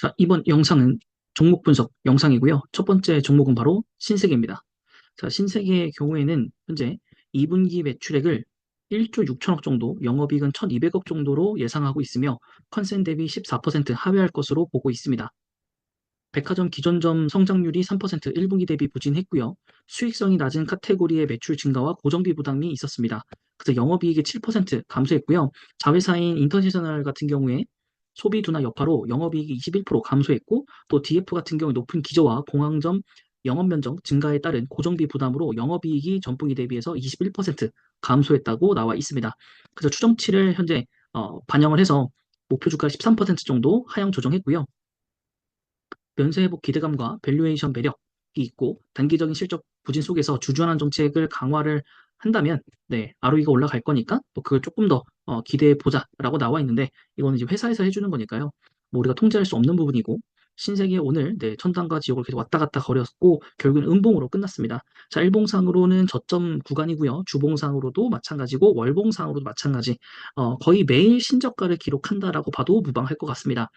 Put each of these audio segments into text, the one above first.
자, 이번 영상은 종목 분석 영상이고요. 첫 번째 종목은 바로 신세계입니다. 자, 신세계의 경우에는 현재 2분기 매출액을 1조 6천억 정도, 영업이익은 1,200억 정도로 예상하고 있으며 컨센 대비 14% 하회할 것으로 보고 있습니다. 백화점 기존점 성장률이 3% 1분기 대비 부진했고요. 수익성이 낮은 카테고리의 매출 증가와 고정비 부담이 있었습니다. 그래서 영업이익이 7% 감소했고요. 자회사인 인터내셔널 같은 경우에 소비 둔화 여파로 영업이익이 21% 감소했고 또 DF 같은 경우 높은 기저와 공항점 영업 면적 증가에 따른 고정비 부담으로 영업이익이 전분기 대비해서 21% 감소했다고 나와 있습니다. 그래서 추정치를 현재 어, 반영을 해서 목표 주가 13% 정도 하향 조정했고요. 면세 회복 기대감과 밸류에이션 매력이 있고 단기적인 실적 부진 속에서 주주환원 정책을 강화를 한다면 네 ROE가 올라갈 거니까 또 그걸 조금 더 어, 기대해 보자라고 나와 있는데 이거는 이제 회사에서 해주는 거니까요. 뭐 우리가 통제할 수 없는 부분이고 신세계 오늘 네, 천당과 지옥을 계속 왔다 갔다 거렸고 결국은 음봉으로 끝났습니다. 자 일봉상으로는 저점 구간이고요. 주봉상으로도 마찬가지고 월봉상으로도 마찬가지 어, 거의 매일 신저가를 기록한다라고 봐도 무방할 것 같습니다.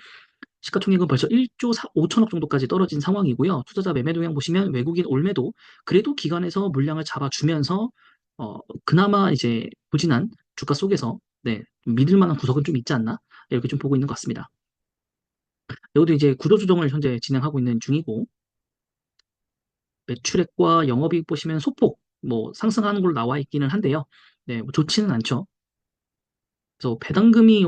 시가총액은 벌써 1조 5천억 정도까지 떨어진 상황이고요. 투자자 매매 동향 보시면 외국인 올매도 그래도 기관에서 물량을 잡아주면서 어, 그나마 이제 부진한 주가 속에서 네, 믿을 만한 구석은 좀 있지 않나 이렇게 좀 보고 있는 것 같습니다. 여기도 이제 구조 조정을 현재 진행하고 있는 중이고 매출액과 영업이익 보시면 소폭 뭐 상승하는 걸로 나와 있기는 한데요. 네, 뭐 좋지는 않죠. 그래서 배당금이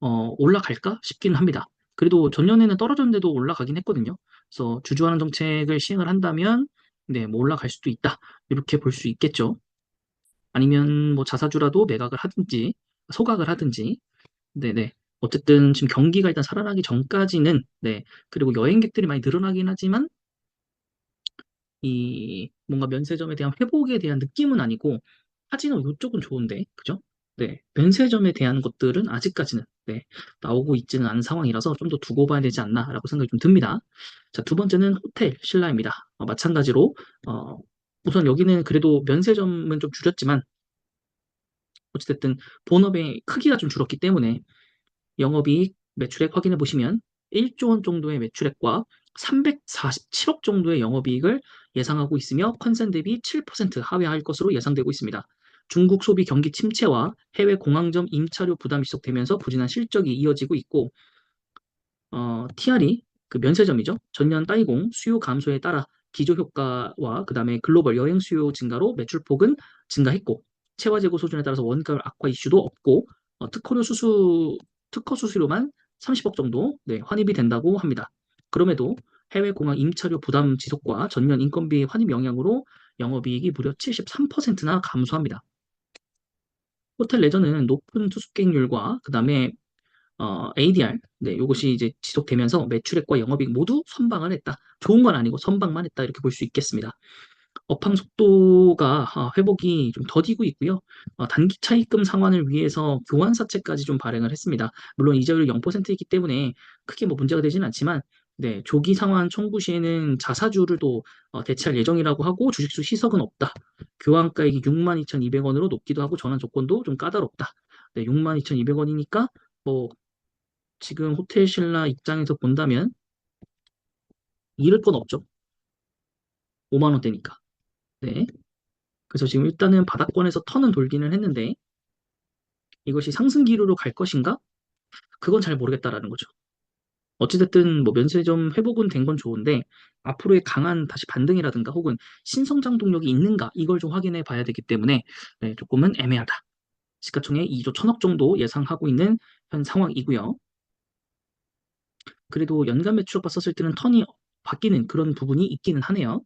어, 올라갈까 싶기는 합니다. 그래도 전년에는 떨어졌는데도 올라가긴 했거든요. 그래서 주주환원 정책을 시행을 한다면 네, 뭐 올라갈 수도 있다. 이렇게 볼 수 있겠죠. 아니면 뭐 자사주라도 매각을 하든지 소각을 하든지 네네 어쨌든 지금 경기가 일단 살아나기 전까지는 네 그리고 여행객들이 많이 늘어나긴 하지만 이 뭔가 면세점에 대한 회복에 대한 느낌은 아니고 카지노 이쪽은 좋은데 그죠? 네 면세점에 대한 것들은 아직까지는 네 나오고 있지는 않은 상황이라서 좀 더 두고 봐야 되지 않나라고 생각이 좀 듭니다. 자 두 번째는 호텔 신라입니다. 어, 마찬가지로 어, 우선 여기는 그래도 면세점은 좀 줄였지만 어찌됐든 본업의 크기가 좀 줄었기 때문에 영업이익 매출액 확인해 보시면 1조 원 정도의 매출액과 347억 정도의 영업이익을 예상하고 있으며 컨센 대비 7% 하회할 것으로 예상되고 있습니다. 중국 소비 경기 침체와 해외 공항점 임차료 부담이 지속되면서 부진한 실적이 이어지고 있고 어, TR이 그 면세점이죠. 전년 따이공 수요 감소에 따라 기조 효과와 그 다음에 글로벌 여행 수요 증가로 매출 폭은 증가했고 체화 재고 소준에 따라서 원가 악화 이슈도 없고 어, 특허료 수수 특허 수수료만 30억 정도 네, 환입이 된다고 합니다. 그럼에도 해외 공항 임차료 부담 지속과 전년 인건비 환입 영향으로 영업이익이 무려 73%나 감소합니다. 호텔 레저는 높은 투숙객률과 그 다음에 어, ADR, 네, 이것이 이제 지속되면서 매출액과 영업이익 모두 선방을 했다. 좋은 건 아니고 선방만 했다 이렇게 볼 수 있겠습니다. 업황 속도가 아, 회복이 좀 더디고 있고요. 어, 단기 차입금 상환을 위해서 교환사채까지 좀 발행을 했습니다. 물론 이자율이 0%이기 때문에 크게 뭐 문제가 되지는 않지만 네, 조기 상환 청구 시에는 자사주를 또 어, 대체할 예정이라고 하고 주식수 시석은 없다. 교환가액이 62,200원으로 높기도 하고 전환 조건도 좀 까다롭다. 네, 62,200원이니까 뭐 지금 호텔 신라 입장에서 본다면 잃을 건 없죠. 5만 원대니까. 네. 그래서 지금 일단은 바닥권에서 턴은 돌기는 했는데 이것이 상승 기류로 갈 것인가? 그건 잘 모르겠다라는 거죠. 어찌됐든 뭐 면세점 회복은 된 건 좋은데 앞으로의 강한 다시 반등이라든가 혹은 신성장 동력이 있는가 이걸 좀 확인해 봐야 되기 때문에 네, 조금은 애매하다. 시가총액 2조 1000억 정도 예상하고 있는 현 상황이고요. 그래도 연간 매출액 봤었을 때는 턴이 바뀌는 그런 부분이 있기는 하네요.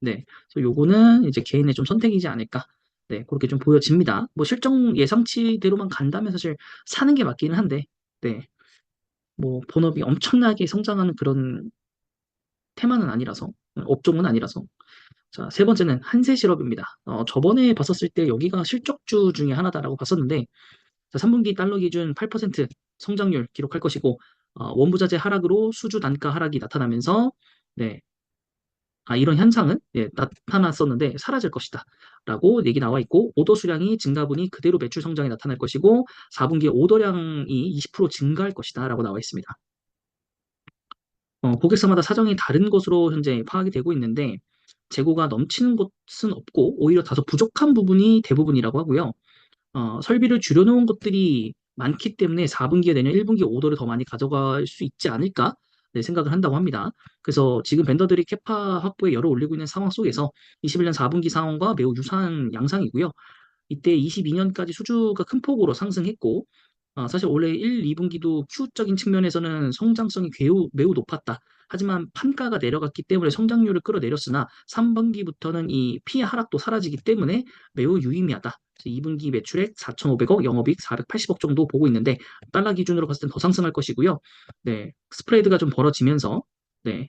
네. 그래서 요거는 이제 개인의 좀 선택이지 않을까. 네. 그렇게 좀 보여집니다. 뭐 실정 예상치대로만 간다면 사실 사는 게 맞기는 한데, 네. 뭐 본업이 엄청나게 성장하는 그런 테마는 아니라서, 업종은 아니라서. 자, 세 번째는 한세실업입니다. 어, 저번에 봤었을 때 여기가 실적주 중에 하나다라고 봤었는데, 자, 3분기 달러 기준 8% 성장률 기록할 것이고, 어, 원부자재 하락으로 수주 단가 하락이 나타나면서, 네, 아, 이런 현상은 예, 나타났었는데 사라질 것이다. 라고 얘기 나와 있고 오더 수량이 증가분이 그대로 매출 성장이 나타날 것이고 4분기에 오더량이 20% 증가할 것이다. 라고 나와 있습니다. 어, 고객사마다 사정이 다른 것으로 현재 파악이 되고 있는데 재고가 넘치는 곳은 없고 오히려 다소 부족한 부분이 대부분이라고 하고요. 어, 설비를 줄여놓은 것들이 많기 때문에 4분기에 내년 1분기 오더를 더 많이 가져갈 수 있지 않을까 네, 생각을 한다고 합니다. 그래서 지금 벤더들이 캐파 확보에 열을 올리고 있는 상황 속에서 21년 4분기 상황과 매우 유사한 양상이고요. 이때 22년까지 수주가 큰 폭으로 상승했고 아, 사실 올해 1, 2분기도 Q적인 측면에서는 성장성이 매우, 매우 높았다. 하지만 판가가 내려갔기 때문에 성장률을 끌어내렸으나 3분기부터는 이 피해 하락도 사라지기 때문에 매우 유의미하다. 2분기 매출액 4,500억, 영업이익 480억 정도 보고 있는데 달러 기준으로 봤을 땐 더 상승할 것이고요. 네, 스프레드가 좀 벌어지면서 네,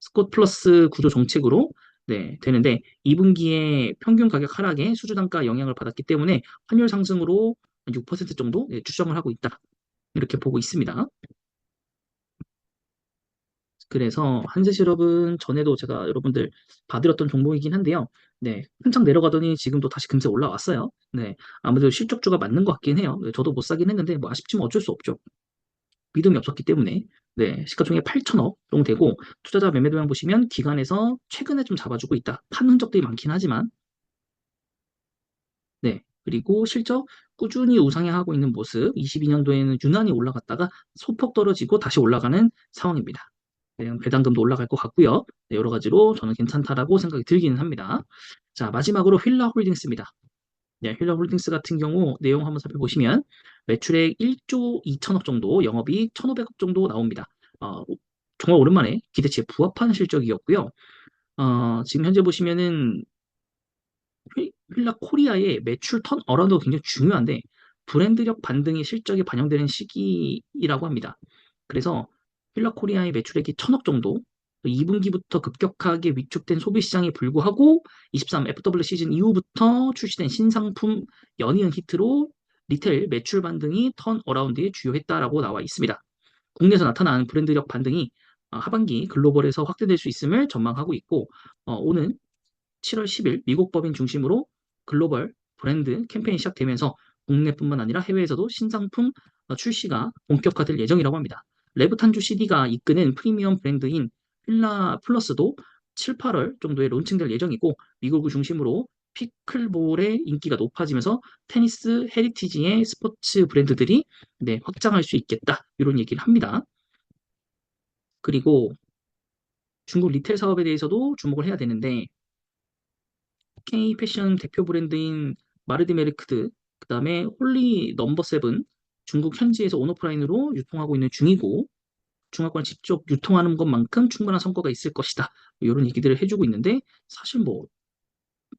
스콧 플러스 구조 정책으로 네, 되는데 2분기에 평균 가격 하락에 수주 단가 영향을 받았기 때문에 환율 상승으로 6% 정도 네, 추정을 하고 있다. 이렇게 보고 있습니다. 그래서 한세 실업은 전에도 제가 여러분들 봐드렸던 종목이긴 한데요. 네, 한창 내려가더니 지금도 다시 금세 올라왔어요. 네, 아무래도 실적주가 맞는 것 같긴 해요. 네, 저도 못 사긴 했는데 뭐 아쉽지만 어쩔 수 없죠. 믿음이 없었기 때문에 네, 시가총액 8천억 정도 되고 투자자 매매 도량 보시면 기관에서 최근에 좀 잡아주고 있다. 판 흔적들이 많긴 하지만 네, 그리고 실적 꾸준히 우상향하고 있는 모습 22년도에는 유난히 올라갔다가 소폭 떨어지고 다시 올라가는 상황입니다. 네, 배당금도 올라갈 것 같고요. 네, 여러 가지로 저는 괜찮다라고 생각이 들기는 합니다. 자, 마지막으로 휠라 홀딩스입니다. 네, 휠라 홀딩스 같은 경우 내용 한번 살펴보시면 매출액 1조 2천억 정도, 영업이익 1,500억 정도 나옵니다. 어, 정말 오랜만에 기대치에 부합하는 실적이었고요. 어, 지금 현재 보시면은 휠- 휠라 코리아의 매출 턴 어라운드가 굉장히 중요한데 브랜드력 반등이 실적에 반영되는 시기라고 합니다. 그래서 휠라 코리아의 매출액이 천억 정도 2분기부터 급격하게 위축된 소비 시장에 불구하고 23 FW 시즌 이후부터 출시된 신상품 연이은 히트로 리테일 매출 반등이 턴 어라운드에 주요했다라고 나와 있습니다. 국내에서 나타난 브랜드력 반등이 어, 하반기 글로벌에서 확대될 수 있음을 전망하고 있고 어, 오는 7월 10일 미국 법인 중심으로 글로벌 브랜드 캠페인이 시작되면서 국내뿐만 아니라 해외에서도 신상품 어, 출시가 본격화될 예정이라고 합니다. 레브탄주 CD가 이끄는 프리미엄 브랜드인 필라 플러스도 7, 8월 정도에 론칭될 예정이고 미국을 중심으로 피클볼의 인기가 높아지면서 테니스 헤리티지의 스포츠 브랜드들이 네, 확장할 수 있겠다 이런 얘기를 합니다. 그리고 중국 리테일 사업에 대해서도 주목을 해야 되는데 K 패션 대표 브랜드인 마르디 메르크드, 그 다음에 홀리 넘버 세븐, 중국 현지에서 온오프라인으로 유통하고 있는 중이고, 중화권을 직접 유통하는 것만큼 충분한 성과가 있을 것이다. 이런 얘기들을 해주고 있는데, 사실 뭐,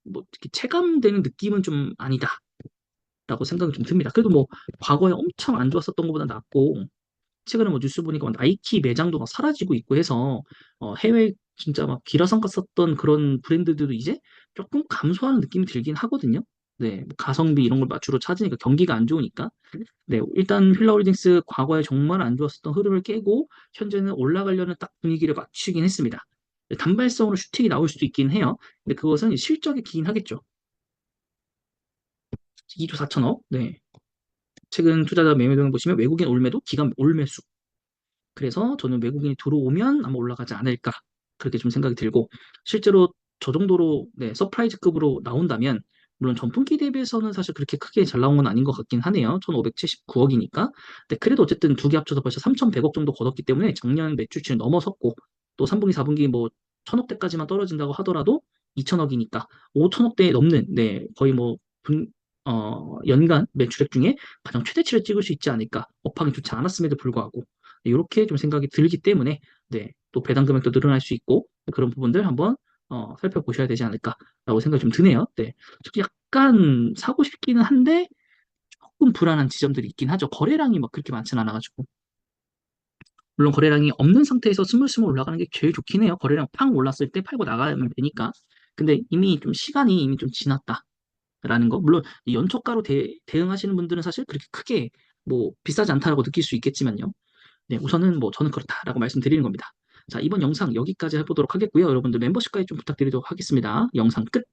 뭐, 이렇게 체감되는 느낌은 좀 아니다. 라고 생각이 좀 듭니다. 그래도 뭐, 과거에 엄청 안 좋았었던 것보다 낫고, 최근에 뭐 뉴스 보니까 막 나이키 매장도 막 사라지고 있고 해서 어, 해외 진짜 막 기라성 갔었던 그런 브랜드들도 이제 조금 감소하는 느낌이 들긴 하거든요. 네, 뭐 가성비 이런 걸 맞추러 찾으니까 경기가 안 좋으니까. 네, 일단 휠라홀딩스 과거에 정말 안 좋았었던 흐름을 깨고 현재는 올라가려는 딱 분위기를 맞추긴 했습니다. 네, 단발성으로 슈팅이 나올 수도 있긴 해요. 근데 그것은 실적에 기인 하겠죠. 2조 4천억. 네. 최근 투자자 매매 동을 보시면 외국인 올매도 기간 올매수. 그래서 저는 외국인이 들어오면 아마 올라가지 않을까 그렇게 좀 생각이 들고 실제로 저 정도로 네, 서프라이즈급으로 나온다면 물론 전분기 대비해서는 사실 그렇게 크게 잘 나온 건 아닌 것 같긴 하네요. 1,579억이니까. 근데 그래도 어쨌든 두 개 합쳐서 벌써 3,100억 정도 걷었기 때문에 작년 매출치를 넘어섰고 또 3분기, 4분기 뭐 1,000억대까지만 떨어진다고 하더라도 2,000억이니까 5,000억대 넘는 네, 거의 뭐 분, 어, 연간 매출액 중에 가장 최대치를 찍을 수 있지 않을까. 업황이 좋지 않았음에도 불구하고 이렇게 좀 생각이 들기 때문에 네, 또 배당 금액도 늘어날 수 있고 그런 부분들 한번 어, 살펴보셔야 되지 않을까라고 생각이 좀 드네요. 네, 약간 사고 싶기는 한데 조금 불안한 지점들이 있긴 하죠. 거래량이 막 그렇게 많지는 않아가지고 물론 거래량이 없는 상태에서 스물스물 올라가는 게 제일 좋긴 해요. 거래량 팡 올랐을 때 팔고 나가면 되니까. 근데 이미 좀 시간이 이미 좀 지났다라는 거. 물론 이 연초가로 대, 대응하시는 분들은 사실 그렇게 크게 뭐 비싸지 않다라고 느낄 수 있겠지만요. 네, 우선은 뭐 저는 그렇다라고 말씀드리는 겁니다. 자, 이번 영상 여기까지 해보도록 하겠고요. 여러분들 멤버십 가입 좀 부탁드리도록 하겠습니다. 영상 끝.